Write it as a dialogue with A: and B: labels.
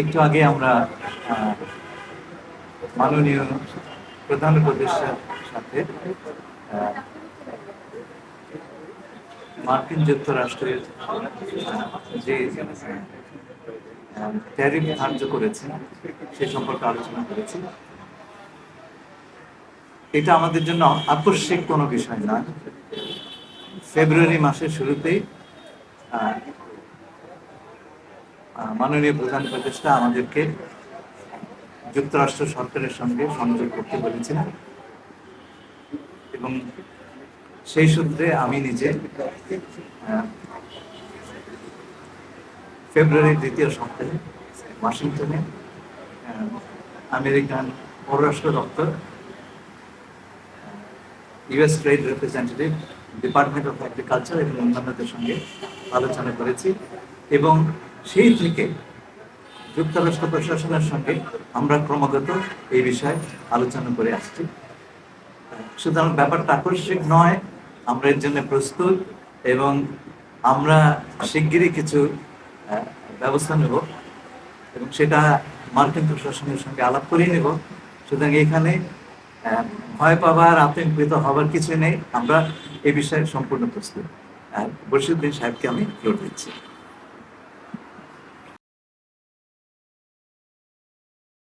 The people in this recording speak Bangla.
A: একটু আগে আমরা মাননীয় প্রধান উপদেষ্টার সাথে মার্কিন যুক্তরাষ্ট্রের যে ট্যারিফ ধার্য করেছে সে সম্পর্কে আলোচনা করেছি। এটা আমাদের জন্য আকস্মিক কোনো বিষয় না ফেব্রুয়ারি মাসের শুরুতেই মাননীয় প্রধান উপদেষ্টা আমাদেরকে যুক্তরাষ্ট্র সরকারের সঙ্গে সংযোগ করতে বলেছিলেন এবং সেই সূত্রে আমি নিজে ফেব্রুয়ারির দ্বিতীয় সপ্তাহে ওয়াশিংটনে আমেরিকান পররাষ্ট্র দপ্তর US trade representative, department of agriculture এবং অন্যান্যদের সঙ্গে আলোচনা করেছি। এবং সেই থেকে যুক্তরাষ্ট্র প্রশাসনের সঙ্গে আমরা ক্রমাগত এই বিষয়ে আলোচনা করে আসছি। সুতরাং ব্যাপারটা আকস্মিক নয়, আমরা এর জন্য প্রস্তুত এবং আমরা শিগগিরই কিছু ব্যবস্থা নেব এবং সেটা মার্কিন প্রশাসনের সঙ্গে আলাপ করিয়ে নেব। সুতরাং এখানে ভয় পাবার, আতঙ্কিত হবার কিছু নেই। আমরা এ বিষয়ে সম্পূর্ণ প্রস্তুত। আর বসিরুদ্দিন সাহেবকে আমি ফ্লোর দিচ্ছি।